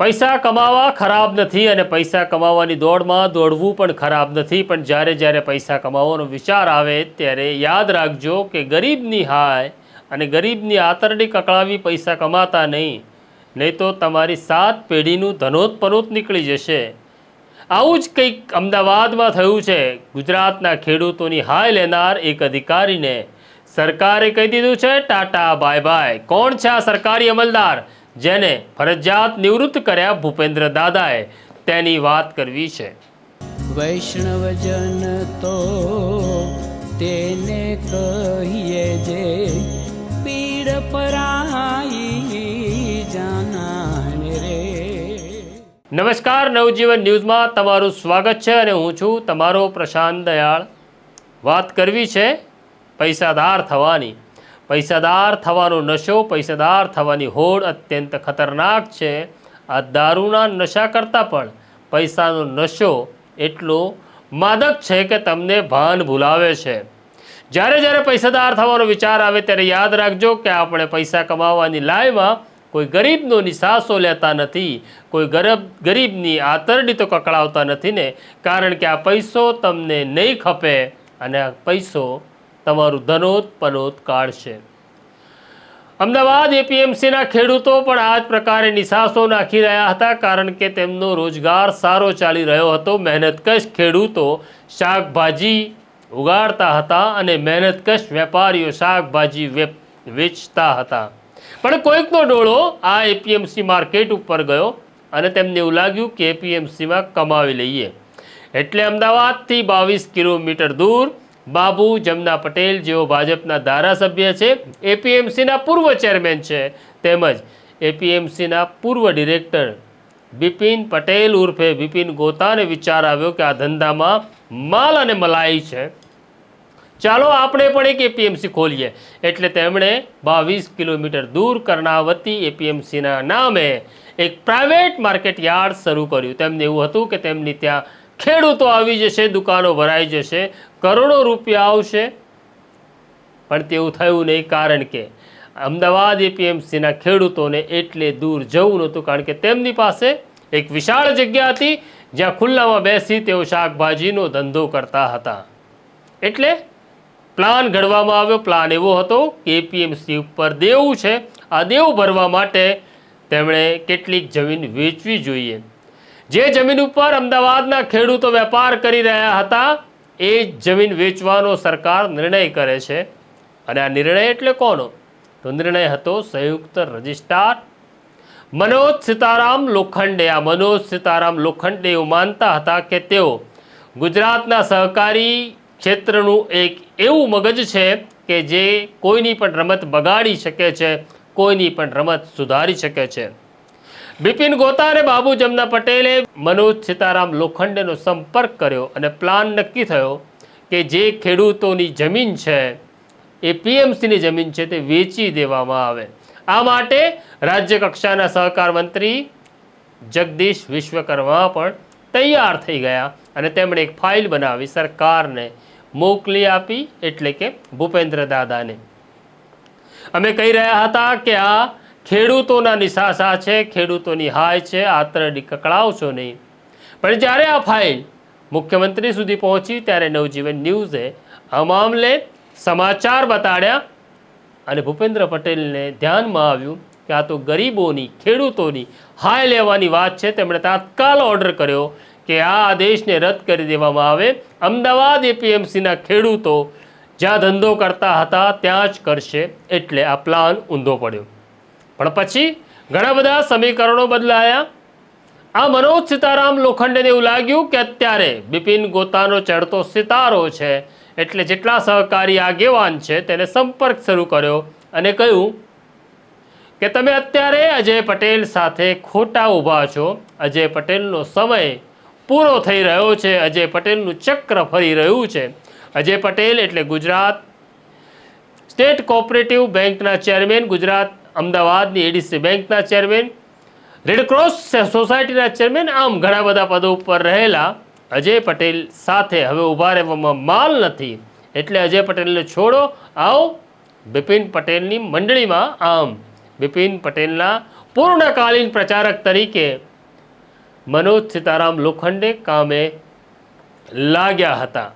પૈસા કમાવા ખરાબ નથી અને પૈસા કમાવાની દોડમાં દોડવું પણ ખરાબ નથી, પણ જ્યારે જ્યારે પૈસા કમાવાનો વિચાર આવે ત્યારે યાદ રાખજો કે ગરીબની હાય અને ગરીબની આતરડી કકળાવી પૈસા કમાતા નહીં નહીં તો તમારી સાત પેઢીનું ધનોતપનોત નીકળી જશે. આવું જ કંઈક અમદાવાદમાં થયું છે. ગુજરાતના ખેડૂતોની હાય લેનાર એક અધિકારીને સરકારે કહી દીધું છે, ટાટા, બાય બાય. કોણ છે આ સરકારી અમલદાર? જેને ફરજિયાત નિવૃત્ત કર્યા ભૂપેન્દ્ર દાદાએ તેની વાત કરવી છે. વૈષ્ણવજન તો તેને કહીએ જે પીડ પરાઈ જાનાને રે. નમસ્કાર નવજીવન ન્યૂઝમાં તમારું સ્વાગત છે અને હું છું તમારો પ્રશાંત દયાળ. વાત કરવી છે પૈસાદાર થવાની. પૈસાદાર થવાનો નશો, પૈસાદાર થવાની હોડ અત્યંત ખતરનાક છે. આ દારૂના નશા કરતાં પણ પૈસાનો નશો એટલો માદક છે કે તમને ભાન ભૂલાવે છે. જ્યારે જ્યારે પૈસાદાર થવાનો વિચાર આવે ત્યારે યાદ રાખજો કે આપણે પૈસા કમાવાની લાયમાં કોઈ ગરીબનો નિસાસો લેતા નથી, કોઈ ગરબ, ગરીબની આતરડી તો કકળાવતા નથી ને, કારણ કે આ પૈસો તમને નહીં ખપે અને આ પૈસો તમારું ધનોત પનોત કાઢશે અમદાવાદ એપીએમસીના ખેડૂતો પણ આ જ પ્રકારે નિશાસો નાખી રહ્યા હતા કારણ કે તેમનો રોજગાર સારો ચાલી રહ્યો હતો. મહેનતકશ ખેડૂતો શાકભાજી ઉગાડતા હતા અને મહેનતકશ વેપારીઓ શાકભાજી વેચતા હતા. પણ કોઈકનો ડોળો આ એપીએમસી માર્કેટ ઉપર ગયો અને તેમને એવું લાગ્યું કે એપીએમસીમાં કમાવી લઈએ. એટલે અમદાવાદથી બાવીસ કિલોમીટર દૂર બાબુ, જમના પટેલ જેઓ ભાજપના ધારાસભ્ય છે, એપીએમસીના પૂર્વ ચેરમેન છે. તેમજ એપીએમસીના પૂર્વ ડિરેક્ટર બિપિન પટેલ ઉર્ફે બિપિન ગોતાને વિચાર આવ્યો કે આ ધંધામાં માલ અને મલાઈ છે. ચાલો આપણે પણ એક એપીએમસી ખોલીએ. એટલે તેમણે બાવીસ કિલોમીટર દૂર કર્ણાવતી એપીએમસીના નામે એક પ્રાઇવેટ માર્કેટ યાર્ડ શરૂ કર્યું. તેમને એવું હતું કે તેમની ત્યાં ખેડૂતો આવી જશે, દુકાનો ભરાઈ જશે, કરોડો રૂપિયા આવશે. પણ તેવું થયું નહીં કારણ કે અમદાવાદ એપીએમસીના ખેડૂતોને એટલે દૂર જવું નહોતું કારણ કે તેમની પાસે એક વિશાળ જગ્યા હતી જ્યાં ખુલ્લામાં બેસી તેઓ શાકભાજીનો ધંધો કરતા હતા. એટલે પ્લાન ઘડવામાં આવ્યો. પ્લાન એવો હતો કે એપીએમસી ઉપર દેવું છે. આ દેવું ભરવા માટે તેમણે કેટલીક જમીન વેચવી જોઈએ. જે જમીન ઉપર અમદાવાદના ખેડૂતો વેપાર કરી રહ્યા હતા, એ જમીન વેચવાનો સરકાર નિર્ણય કરે છે. અને આ નિર્ણય એટલે કોનો? તો નિર્ણય હતો સંયુક્ત રજિસ્ટ્રાર મનોજ સીતારામ લોખંડે. આ મનોજ સીતારામ લોખંડે એવું માનતા હતા કે તેઓ ગુજરાતના સહકારી ક્ષેત્રનું એક એવું મગજ છે કે જે કોઈની પણ રમત બગાડી શકે છે, કોઈની પણ રમત સુધારી શકે છે. બિપિન ગોતા અને બાબુ જમના પટેલે મનોજ સીતારામ લોખંડેનો સંપર્ક કર્યો અને પ્લાન નક્કી થયો કે જે ખેડૂતોની જમીન છે, એ પીએમસીની જમીન છે તે વેચી દેવામાં આવે. આ માટે રાજ્ય કક્ષાના સહકાર મંત્રી જગદીશ વિશ્વકર્મા પણ તૈયાર થઈ ગયા અને તેમણે એક ફાઇલ બનાવી સરકારને મોકલી આપી, એટલે કે ભૂપેન્દ્ર દાદાને. અમે કહી રહ્યા હતા કે આ ખેડૂતોના નિશાસા છે, ખેડૂતોની હાય છે, આતરડી કકળાવશો નહીં. પણ જ્યારે આ ફાઇલ મુખ્યમંત્રી સુધી પહોંચી ત્યારે નવજીવન ન્યૂઝે આ મામલે સમાચાર બતાડ્યા અને ભૂપેન્દ્ર પટેલને ધ્યાનમાં આવ્યું કે આ તો ગરીબોની, ખેડૂતોની હાય લેવાની વાત છે. તેમણે તાત્કાલ ઓર્ડર કર્યો કે આ આદેશને રદ કરી દેવામાં આવે. અમદાવાદ એપીએમસીના ખેડૂતો જ્યાં ધંધો કરતા હતા ત્યાં જ કરશે એટલે આ પ્લાન ઊંધો પડ્યો. પણ પછી ઘણા બધા સમીકરણો બદલાયા. આ મનોજ સીતારામ લોખંડેને એવું લાગ્યું કે અત્યારે બિપિન ગોતાનો ચડતો સિતારો છે, એટલે જેટલા સહકારી આગેવાન છે તેને સંપર્ક શરૂ કર્યો અને કહ્યું કે તમે અત્યારે અજય પટેલ સાથે ખોટા ઊભા છો. અજય પટેલનો સમય પૂરો થઈ રહ્યો છે. અજય પટેલનું ચક્ર ફરી રહ્યું છે. અજય પટેલ એટલે ગુજરાત સ્ટેટ કોઓપરેટિવ બેંકના ચેરમેન, ગુજરાત અમદાવાદની એડીસી બેંકના ચેરમેન રેડક્રોસ સોસાયટીના ચેરમેન, આમ ઘણા બધા પદો ઉપર રહેલા અજય પટેલ સાથે હવે ઊભા રહેવામાં માલ નથી. એટલે અજય પટેલને છોડો, આવો. બિપિન પટેલની મંડળીમાં આમ. બિપિન પટેલના પૂર્ણકાલીન પ્રચારક તરીકે મનોજ સીતારામ લોખંડે કામે લાગ્યા હતા.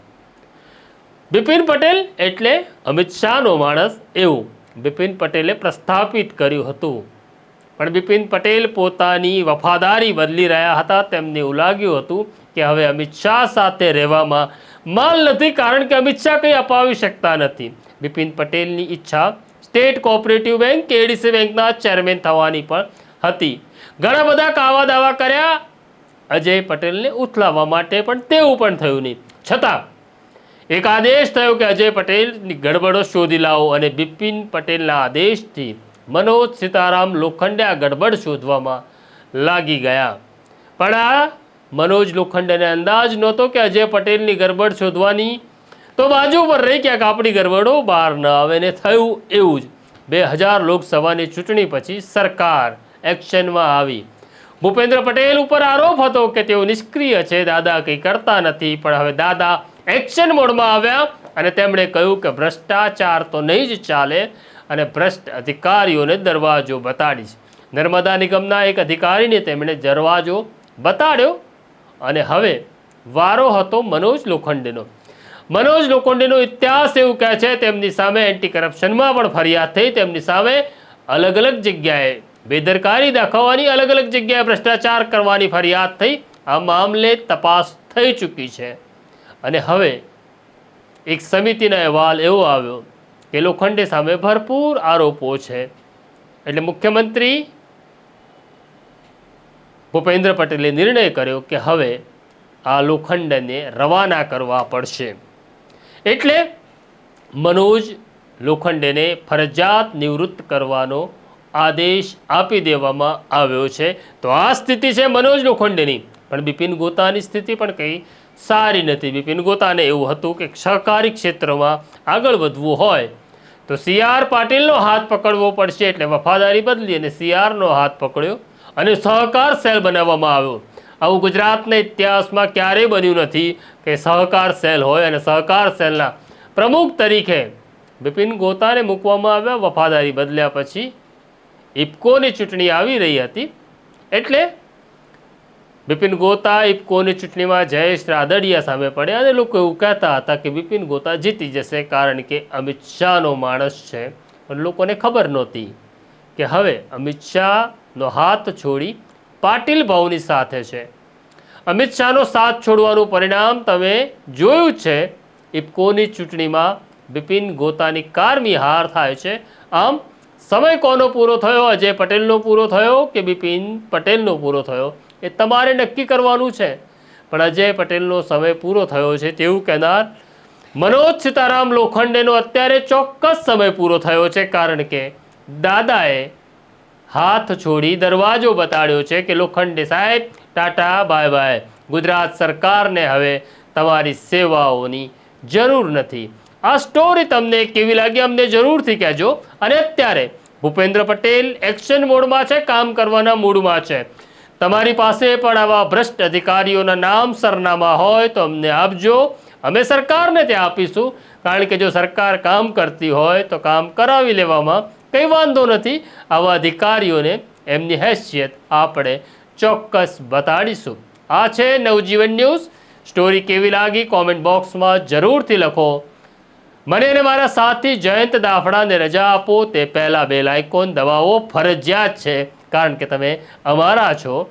બિપિન પટેલ એટલે અમિત શાહનો માણસ એવું. બિપિન પટેલે પ્રસ્થાપિત કર્યું હતું. પણ બિપિન પટેલ પોતાની વફાદારી બદલી રહ્યા હતા. તેમને એવું લાગ્યું હતું કે હવે અમિત શાહ સાથે રહેવામાં માલ નથી, કારણ કે અમિત શાહ કંઈ અપાવી શકતા નથી. બિપિન પટેલની ઈચ્છા સ્ટેટ કોઓપરેટિવ બેંક, કેડીસી બેંકના ચેરમેન થવાની પણ હતી. ઘણા બધા કાવા દાવા કર્યા. અજય પટેલને ઉથલાવવા માટે પણ તેવું પણ થયું નહીં. છતાં એક આદેશ થયો કે અજય પટેલની ગડબડો શોધી લાવો અને બિપિન પટેલના આદેશથી મનોજ સીતારામ લોખંડે આ ગડબડ શોધવામાં લાગી ગયા. પણ આ મનોજ લોખંડેને અંદાજ નહોતો કે અજય પટેલની ગડબડ શોધવાની તો બાજુ પર રહી ક્યાંક આપણી ગરબડો બહાર ન આવે ને થયું એવું જ. બે હજાર લોકસભાની ચૂંટણી પછી સરકાર એક્શનમાં આવી. ભૂપેન્દ્ર પટેલ ઉપર આરોપ હતો કે તેઓ નિષ્ક્રિય છે, દાદા કંઈ કરતા નથી, પણ હવે દાદા એક્શન મોડમાં આવ્યા અને તેમણે કહ્યું કે ભ્રષ્ટાચાર તો નહીં જ ચાલે અને ભ્રષ્ટ અધિકારીઓને દરવાજો બતાડીશ. નર્મદા નિગમના એક અધિકારીને તેમણે દરવાજો બતાડ્યો અને હવે વારો હતો મનોજ લોખંડેનો. મનોજ લોખંડેનો ઇતિહાસ એવું કહે છે, તેમની સામે એન્ટી કરપ્શનમાં પણ ફરિયાદ થઈ, તેમની સામે અલગ અલગ જગ્યાએ બેદરકારી દાખવવાની, અલગ અલગ જગ્યાએ ભ્રષ્ટાચાર કરવાની ફરિયાદ થઈ. આ મામલે તપાસ થઈ ચૂકી છે. અને હવે એક સમિતિનો અહેવાલ એવો આવ્યો કે લોખંડે સામે ભરપૂર આરોપો છે. એટલે મુખ્યમંત્રી ભૂપેન્દ્ર પટેલે નિર્ણય કર્યો કે હવે આ લોખંડને રવાના કરવા પડશે. એટલે મનોજ લોખંડેને ફરજિયાત નિવૃત્ત કરવાનો આદેશ આપી દેવામાં આવ્યો છે. તો આ સ્થિતિ છે મનોજ લોખંડેની. પણ બિપિન ગોતાની સ્થિતિ પણ કંઈ સારી નથી. બિપિન ગોતાને એવું હતું કે સહકારી ક્ષેત્રમાં આગળ વધવું હોય તો સી આર પાટીલનો હાથ પકડવો પડશે એટલે વફાદારી બદલી અને સી આરનો હાથ પકડ્યો અને સહકાર સેલ બનાવવામાં આવ્યો. આવું ગુજરાતના ઇતિહાસમાં ક્યારેય બન્યું નથી કે સહકાર સેલ હોય અને સહકાર સેલના પ્રમુખ તરીકે બિપિન ગોતાને મૂકવામાં આવ્યા. વફાદારી બદલ્યા પછી ઇફકોની ચૂંટણી આવી રહી હતી એટલે બિપિન ગોતા ઇફકોની ચૂંટણીમાં જયેશ રાદડિયા સામે પડ્યા અને લોકો એવું કહેતા હતા કે બિપિન ગોતા જીતી જશે કારણ કે અમિત શાહનો માણસ છે. પણ લોકોને ખબર નહોતી કે હવે અમિત શાહનો હાથ છોડી પાટીલ ભાવની સાથે છે. અમિત શાહનો સાથ છોડવાનું પરિણામ તમે જોયું છે. ઇફકોની ચૂંટણીમાં બિપિન ગોતાની કારમી હાર થાય છે. આમ, સમય કોનો પૂરો થયો? અજય પટેલનો પૂરો થયો કે બિપિન પટેલનો પૂરો થયો? એ તમારે નક્કી કરવાનું છે. પણ અજય પટેલનો સમય પૂરો થયો છે તેવું કહેનાર મનોજ સીતારામ લોખંડેનો અત્યારે ચોક્કસ સમય પૂરો થયો છે કારણ કે દાદાએ હાથ છોડી દરવાજો બતાડ્યો છે કે લોખંડે સાહેબ, ટાટા, બાય બાય. ગુજરાત સરકારને હવે તમારી સેવાઓની જરૂર નથી. આ સ્ટોરી તમને કેવી લાગી અમને જરૂરથી કહેજો. અને અત્યારે ભૂપેન્દ્ર પટેલ એક્શન મોડમાં છે, કામ કરવાના મૂડમાં છે. તમારી પાસે પણ આવા ભ્રષ્ટ અધિકારીઓના નામ, સરનામા હોય તો અમને આપજો. અમે સરકારને ત્યાં આપીશું. કારણ કે જો સરકાર કામ કરતી હોય તો કામ કરાવી લેવામાં કંઈ વાંધો નથી. આવા અધિકારીઓને એમની હેસિયત આપણે ચોક્કસ બતાડીશું. આ છે નવજીવન ન્યૂઝ. સ્ટોરી કેવી લાગી કોમેન્ટ બોક્સમાં જરૂરથી લખો. મને અને મારા સાથી જયંત દાફડાને રજા આપો. તે પહેલાં બે લાઇકોન દવાઓ ફરજિયાત છે. કારણ કે તમે અમારા છો.